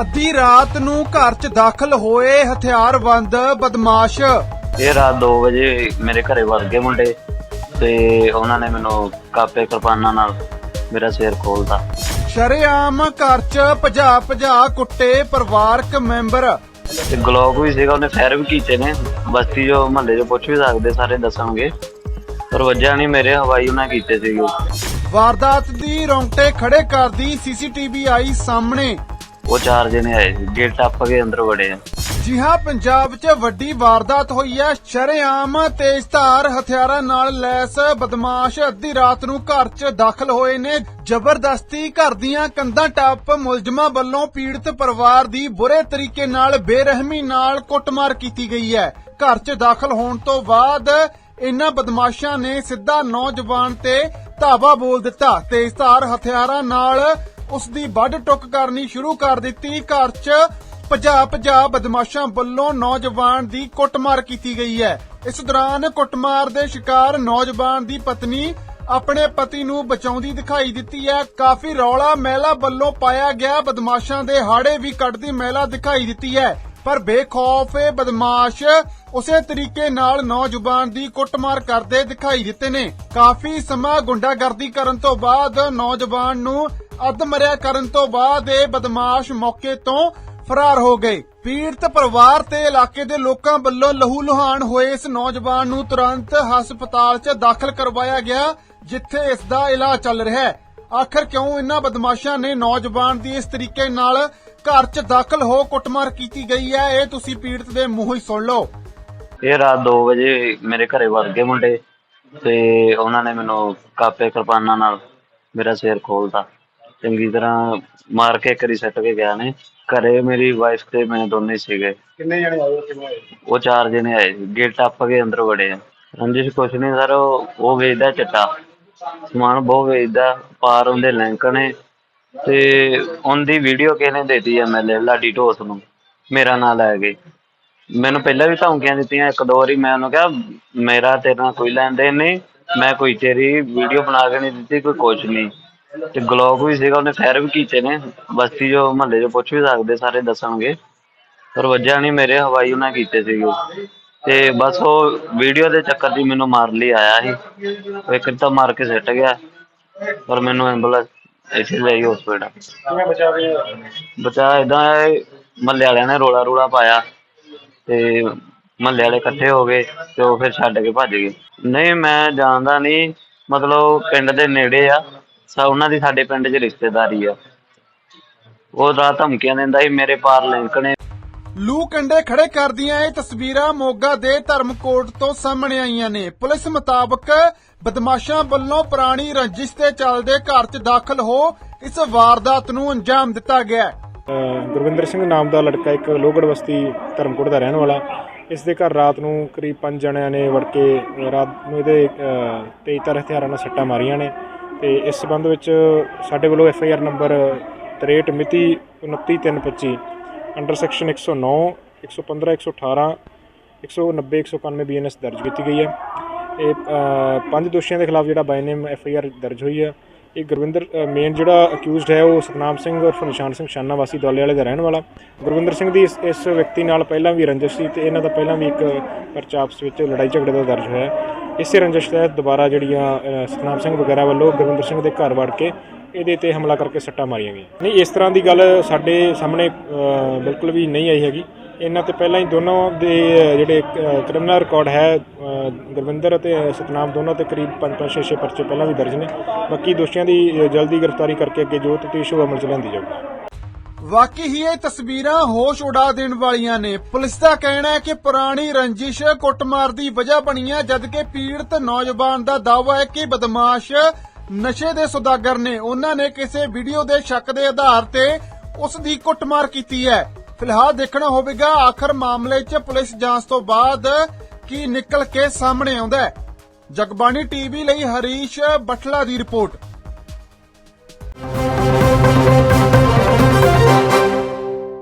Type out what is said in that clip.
ਅੱਧੀ ਰਾਤ ਨੂੰ ਘਰ 'ਚ ਦਾਖਲ ਹੋਏ ਹਥਿਆਰਬੰਦ ਬਦਮਾਸ਼। ਇਹ ਰਾਤ 2 ਵਜੇ ਮੇਰੇ ਘਰੇ ਵੜ ਗਏ ਮੁੰਡੇ ਤੇ ਉਹਨਾਂ ਨੇ ਮੈਨੂੰ ਕਾਪੇ ਕਿਰਪਾਨਾਂ ਨਾਲ ਮੇਰਾ ਸਿਰ ਖੋਲਤਾ। ਸ਼ਰੇਆਮ ਘਰ 'ਚ ਭਜਾ ਭਜਾ ਕੁੱਟੇ ਪਰਿਵਾਰਕ ਮੈਂਬਰ। ਤੇ ਗਲੋਕ ਵੀ ਸੀਗਾ ਉਹਨੇ ਫੈਰ ਵੀ ਕੀਤੇ ਨੇ। ਬਸਤੀ ਜੋ ਮਹੱਲੇ 'ਚ ਪੁੱਛ ਵੀ ਸਕਦੇ ਸਾਰੇ ਦੱਸਣਗੇ। ਪਰ ਵੱਜਿਆ ਨਹੀਂ ਮੇਰੇ ਹਵਾਈ ਉਹਨਾਂ ਕੀਤੇ ਸੀਗੇ। ਵਾਰਦਾਤ ਦੀ ਰੌਂਗਟੇ ਖੜੇ ਕਰਦੀ ਸੀਸੀਟੀਵੀ ਆਈ ਸਾਹਮਣੇ। ਉਹ ਚਾਰ ਜਣੇ ਆਏ ਸੀ ਗੇਟ ਟੱਪ ਕੇ ਅੰਦਰ ਵੜੇ ਆ। ਜੀ ਹਾਂ, ਪੰਜਾਬ 'ਚ ਵੱਡੀ ਵਾਰਦਾਤ ਹੋਈ ਹੈ। ਸ਼ਰੇਆਮ ਤੇਜ਼ਧਾਰ ਹਥਿਆਰਾਂ ਨਾਲ ਲੈਸ ਬਦਮਾਸ਼ ਅੱਧੀ ਰਾਤ ਨੂੰ ਘਰ 'ਚ ਦਾਖਲ ਹੋਏ ਨੇ। ਜ਼ਬਰਦਸਤੀ ਘਰ ਦੀਆਂ ਕੰਧਾਂ ਟੱਪ ਮੁਲਜ਼ਮਾਂ ਵੱਲੋਂ ਪੀੜਤ ਪਰਿਵਾਰ ਦੀ ਬੁਰੇ ਤਰੀਕੇ ਨਾਲ ਬੇਰਹਿਮੀ ਨਾਲ ਕੁੱਟਮਾਰ ਕੀਤੀ ਗਈ ਹੈ। ਘਰ 'ਚ ਦਾਖਲ ਹੋਣ ਤੋਂ ਬਾਅਦ ਇਨ੍ਹਾਂ ਬਦਮਾਸ਼ਾਂ ਨੇ ਸਿੱਧਾ ਨੌਜਵਾਨ ਤੇ ਧਾਵਾ ਬੋਲ ਦਿੱਤਾ। ਤੇਜ਼ਧਾਰ ਹਥਿਆਰਾਂ ਨਾਲ ਉਸ ਦੀ ਵੱਢ ਟੁੱਕ ਕਰਨੀ ਸ਼ੁਰੂ ਕਰ ਦਿੱਤੀ। ਘਰ 'ਚ ਭਜਾ ਭਜਾ ਬਦਮਾਸ਼ਾਂ ਵੱਲੋਂ ਨੌਜਵਾਨ ਦੀ ਕੁੱਟਮਾਰ ਕੀਤੀ ਗਈ ਹੈ। ਇਸ ਦੌਰਾਨ ਕੁੱਟਮਾਰ ਦੇ ਸ਼ਿਕਾਰ ਨੌਜਵਾਨ ਦੀ ਪਤਨੀ ਆਪਣੇ ਪਤੀ ਨੂੰ ਬਚਾਉਂਦੀ ਦਿਖਾਈ ਦਿੱਤੀ ਹੈ। ਕਾਫੀ ਰੌਲਾ ਮਹਿਲਾ ਵੱਲੋਂ ਪਾਇਆ ਗਿਆ। ਬਦਮਾਸ਼ਾਂ ਦੇ ਹਾੜੇ ਵੀ ਕੱਢਦੀ ਮਹਿਲਾ ਦਿਖਾਈ ਦਿੱਤੀ ਹੈ। ਪਰ ਬੇਖੌਫ ਇਹ ਬਦਮਾਸ਼ ਉਸੇ ਤਰੀਕੇ ਨਾਲ ਨੌਜਵਾਨ ਦੀ ਕੁੱਟਮਾਰ ਕਰਦੇ ਦਿਖਾਈ ਦਿੱਤੇ ਨੇ। ਕਾਫੀ ਸਮਾਂ ਗੁੰਡਾਗਰਦੀ ਕਰਨ ਤੋਂ ਬਾਅਦ ਨੌਜਵਾਨ ਨੂੰ ਅਧਮਰਿਆ ਕਰਨ ਤੋਂ ਬਾਅਦ ਇਹ ਬਦਮਾਸ਼ ਮੌਕੇ ਤੋਂ ਫਰਾਰ ਹੋ ਗਏ। ਪੀੜਤ ਪਰਿਵਾਰ ਤੇ ਇਲਾਕੇ ਦੇ ਲੋਕਾਂ ਵੱਲੋਂ ਲਹੂ ਲੁਹਾਨ ਹੋਏ ਇਸ ਨੌਜਵਾਨ ਨੂੰ ਤੁਰੰਤ ਹਸਪਤਾਲ 'ਚ ਦਾਖਲ ਕਰਵਾਇਆ ਗਿਆ, ਜਿੱਥੇ ਇਸ ਦਾ ਇਲਾਜ ਚੱਲ ਰਿਹਾ ਹੈ। ਆਖਰ ਕਿਉਂ ਇਨ੍ਹਾਂ ਬਦਮਾਸ਼ਾਂ ਨੇ ਨੌਜਵਾਨ ਦੀ ਇਸ ਤਰੀਕੇ ਨਾਲ ਘਰ 'ਚ ਦਾਖਲ ਹੋ ਕੁੱਟਮਾਰ ਕੀਤੀ ਗਈ ਹੈ? ਇਹ ਤੁਸੀਂ ਪੀੜਤ ਦੇ ਮੂੰਹੋਂ ਹੀ ਸੁਣ ਲਓ। ਇਹ ਰਾਤ 2 ਵਜੇ ਮੇਰੇ ਘਰੇ ਵੜ ਗਏ ਮੁੰਡੇ ਤੇ ਉਹਨਾਂ ਨੇ ਮੈਨੂੰ ਕਾਪੇ ਕਿਰਪਾਨਾਂ ਨਾਲ ਮੇਰਾ ਸਿਰ ਖੋਲਤਾ ਚੰਗੀ ਤਰ੍ਹਾਂ ਮਾਰ ਕੇ ਕਰੀ ਸੱਟ ਕੇ ਗਿਆ ਨੇ। ਘਰੇ ਮੇਰੀ ਵਾਈਫ ਤੇ ਮੈਂ ਦੋਨੇ ਸੀਗੇ। ਕਿੰਨੇ ਜਣੇ ਆਏ ਹੋ ਕਿੰਨੇ ਆਏ? ਉਹ ਚਾਰ ਜਣੇ ਆਏ ਸੀ। ਗੇਟ ਟੱਪ ਕੇ ਅੰਦਰ ਵੜੇ ਆ। ਰੰਜਿਸ਼ ਕੁਛ ਨਹੀਂ ਸਰ ਉਹ ਉਹ ਵੇਚਦਾ ਚਿੱਟਾ। ਸਮਾਨ ਬਹੁਤ ਵੇਚਦਾ ਪਾਰ ਉਹਦੇ ਲਿੰਕ ਨੇ। ਤੇ ਉਹਦੀ ਵੀਡੀਓ ਕਿਹਨੇ ਦੇਤੀ ਐਮਐਲਏ ਲਾਡੀ ਢੋਸ ਨੂੰ। ਮੇਰਾ ਨਾਂ ਲੈ ਕੇ। ਮੈਨੂੰ ਪਹਿਲਾਂ ਵੀ ਧਮਕੀਆਂ ਦਿੱਤੀਆਂ ਇੱਕ ਦੋ ਵਾਰੀ ਮੈਂ ਉਹਨੂੰ ਕਿਹਾ ਮੇਰਾ ਤੇਰੇ ਨਾਲ ਕੋਈ ਲੈਣ ਦੇਣ ਨਹੀਂ ਮੈਂ ਕੋਈ ਤੇਰੀ ਵੀਡੀਓ ਬਣਾ ਕੇ ਨਹੀਂ ਦਿੱਤੀ ਕੋਈ ਕੁਛ ਨਹੀਂ। ਤੇ ਗਲੋਕ ਵੀ ਸੀਗਾ ਉਹਨੇ ਫੈਰ ਵੀ ਕੀਤੇ ਨੇ। ਬਸਤੀ ਜੋ ਮਹੱਲੇ 'ਚ ਪੁੱਛ ਵੀ ਸਕਦੇ ਸਾਰੇ ਦੱਸਣਗੇ। ਪਰ ਵੱਜਿਆ ਨਹੀਂ ਮੇਰੇ ਹਵਾਈ ਉਹਨਾਂ ਕੀਤੇ ਸੀਗੇ। ਤੇ ਬਸ ਉਹ ਵੀਡੀਓ ਦੇ ਚੱਕਰ 'ਚ ਮੈਨੂੰ ਮਾਰ ਲਈ ਆਇਆ ਸੀ। ਇੱਕ ਤਾਂ ਮਾਰ ਕੇ ਸਿੱਟ ਗਿਆ। ਪਰ ਮੈਨੂੰ ਐਂਬੂਲੈਂਸ ਇੱਥੇ ਲਈ ਹਸਪੀਟਲ ਕਿਵੇਂ ਬਚਾ ਰਹੇ ਹੋ? ਬਚਾ ਇਦਾਂ ਮਹੱਲੇ ਵਾਲਿਆਂ ਨੇ ਰੋਲਾ ਰੂਲਾ ਪਾਇਆ ਤੇ ਮਹੱਲੇ ਵਾਲੇ ਇਕੱਠੇ ਹੋ ਗਏ ਤੇ ਉਹ ਫਿਰ ਛੱਡ ਕੇ ਭੱਜ ਗਏ। ਨਹੀਂ ਮੈਂ ਜਾਣਦਾ ਨਹੀਂ ਮਤਲਬ ਪਿੰਡ ਦੇ ਨੇੜੇ ਆ। ਸਾ ਉਹਨਾਂ ਦੀ ਸਾਡੇ ਪਿੰਡ 'ਚ ਰਿਸ਼ਤੇਦਾਰੀ ਆ। ਉਹ ਰਾਤ ਧਮਕੀਆਂ ਦਿੰਦਾ ਸੀ ਮੇਰੇ ਪਾਰ ਲਿੰਕ ਨੇ ਲੂ ਕੰਡੇ ਖੜੇ ਕਰਦੀਆਂ ਇਹ ਤਸਵੀਰਾਂ ਮੋਗਾ ਦੇ ਧਰਮਕੋਟ ਤੋਂ ਸਾਹਮਣੇ ਆਈਆਂ ਨੇ। ਪੁਲਿਸ ਮੁਤਾਬਕ ਬਦਮਾਸ਼ਾਂ ਵੱਲੋਂ ਪੁਰਾਣੀ ਰੰਜਿਸ਼ ਤੇ ਚੱਲਦੇ ਘਰ 'ਚ ਦਾਖਲ ਹੋ ਇਸ ਵਾਰਦਾਤ ਨੂੰ ਅੰਜਾਮ ਦਿੱਤਾ ਗਿਆ। ਅਹ ਗੁਰਵਿੰਦਰ ਸਿੰਘ ਨਾਮ ਦਾ ਲੜਕਾ ਇੱਕ ਲੋਹਗੜ ਬਸਤੀ ਧਰਮਕੋਟ ਦਾ ਰਹਿਣ ਵਾਲਾ। ਇਸ ਦੇ ਘਰ ਰਾਤ ਨੂੰ ਕਰੀਬ 5 ਜਣਿਆਂ ਨੇ ਵੜ ਕੇ ਰਾਤ ਨੂੰ ਇਹਦੇ ਅਹ, ਤੇਜ਼ ਹਥਿਆਰਾਂ ਨਾਲ ਸੱਟਾਂ ਮਾਰੀਆਂ ਨੇ। ਤੇ ਇਸ ਸਬੰਧ ਵਿੱਚ ਸਾਡੇ ਵੱਲੋਂ ਐਫ ਆਈ ਆਰ ਨੰਬਰ 63 ਮਿਤੀ 29325 ਅੰਡਰ ਸੈਕਸ਼ਨ 109 115 118 190 191 ਬੀਐਨਐਸ ਦਰਜ ਕੀਤੀ ਗਈ ਹੈ। ਇਹ ਪੰਜ ਦੋਸ਼ੀਆਂ ਦੇ ਖਿਲਾਫ ਜਿਹੜਾ ਬਾਈ ਨੇਮ ਐਫ ਆਈ ਆਰ ਦਰਜ ਹੋਈ ਹੈ। ਇਹ ਗੁਰਵਿੰਦਰ ਮੇਨ ਜਿਹੜਾ ਅਕਿਊਜ਼ਡ ਹੈ ਉਹ ਸਤਨਾਮ ਸਿੰਘ ਉਰਫ ਨਿਸ਼ਾਨ ਸਿੰਘ ਸ਼ਾਨਾ ਵਾਸੀ ਦੌਲੇ ਵਾਲੇ ਦਾ ਰਹਿਣ ਵਾਲਾ। ਗੁਰਵਿੰਦਰ ਸਿੰਘ ਦੀ ਇਸ ਇਸ ਵਿਅਕਤੀ ਨਾਲ ਪਹਿਲਾਂ ਵੀ ਰੰਜਿਸ਼ ਸੀ ਤੇ ਇਹਨਾਂ ਦਾ ਪਹਿਲਾਂ ਵੀ ਇੱਕ ਪਰਚਾ ਆਪਸ ਵਿੱਚ ਲੜਾਈ ਝਗੜੇ ਦਾ ਦਰਜ ਹੋਇਆ ਇਸੇ ਰੰਜਿਸ਼ ਤਹਿਤ ਦੁਬਾਰਾ ਜਿਹੜੀਆਂ ਸਤਨਾਮ ਸਿੰਘ ਵਗੈਰਾ ਵੱਲੋਂ ਗੁਰਵਿੰਦਰ ਸਿੰਘ ਦੇ ਘਰ ਵੜ ਕੇ ਇਹਦੇ ਤੇ ਹਮਲਾ ਕਰਕੇ ਸੱਟਾਂ ਮਾਰੀਆਂ ਗਈਆਂ। ਨਹੀਂ, ਇਸ ਤਰ੍ਹਾਂ ਦੀ ਗੱਲ ਸਾਡੇ ਸਾਹਮਣੇ ਬਿਲਕੁਲ ਵੀ ਨਹੀਂ ਆਈ ਹੈਗੀ। ਇਹਨਾਂ ਤੇ ਪਹਿਲਾਂ ਹੀ ਦੋਨੋਂ ਦੇ ਜਿਹੜੇ ਕ੍ਰਿਮੀਨਲ ਰਿਕਾਰਡ ਹੈ ਗੁਰਵਿੰਦਰ ਅਤੇ ਸਤਨਾਮ, ਦੋਨੋਂ ਤੇ ਕਰੀਬ 5-5-6 ਪਰਚੇ ਪਹਿਲਾਂ ਵੀ ਦਰਜ ਨੇ। ਬਾਕੀ ਦੋਸ਼ੀਆਂ ਦੀ ਜਲਦੀ ਗ੍ਰਿਫਤਾਰੀ ਕਰਕੇ ਅੱਗੇ ਜੋ ਤਫਤੀਸ਼ ਉਹ ਅਮਲ ਚ ਲਿਆਂਦੀ ਜਾਊਗੀ। ਵਾਕਈ ਹੀ ਇਹ ਤਸਵੀਰਾਂ ਹੋਸ਼ ਉਡਾ ਦੇਣ ਵਾਲੀਆਂ ਨੇ। ਪੁਲਿਸ ਦਾ ਕਹਿਣਾ ਹੈ ਕਿ ਪੁਰਾਣੀ ਰੰਜਿਸ਼ ਕੁੱਟਮਾਰ ਦੀ ਵਜ੍ਹਾ ਬਣੀ ਹੈ, ਜਦਕਿ ਪੀੜਤ ਨੌਜਵਾਨ ਦਾ ਦਾਅਵਾ ਹੈ ਕਿ ਬਦਮਾਸ਼ ਨਸ਼ੇ ਦੇ ਸੁਦਾਗਰ ਨੇ। ਉਹਨਾਂ ਨੇ ਕਿਸੇ ਵੀਡੀਓ ਦੇ ਸ਼ੱਕ ਦੇ ਆਧਾਰ ਤੇ ਉਸ ਦੀ ਕੁੱਟਮਾਰ ਕੀਤੀ ਹੈ। ਫਿਲਹਾਲ ਦੇਖਣਾ ਹੋਵੇਗਾ, ਆਖਰ ਮਾਮਲੇ 'ਚ ਪੁਲਿਸ ਜਾਂਚ ਤੋਂ ਬਾਅਦ ਕੀ ਨਿਕਲ ਕੇ ਸਾਹਮਣੇ ਆਉਂਦਾ ਹੈ। ਜਗਬਾਣੀ ਟੀਵੀ ਲਈ ਹਰੀਸ਼ ਬਠਲਾ ਦੀ ਰਿਪੋਰਟ।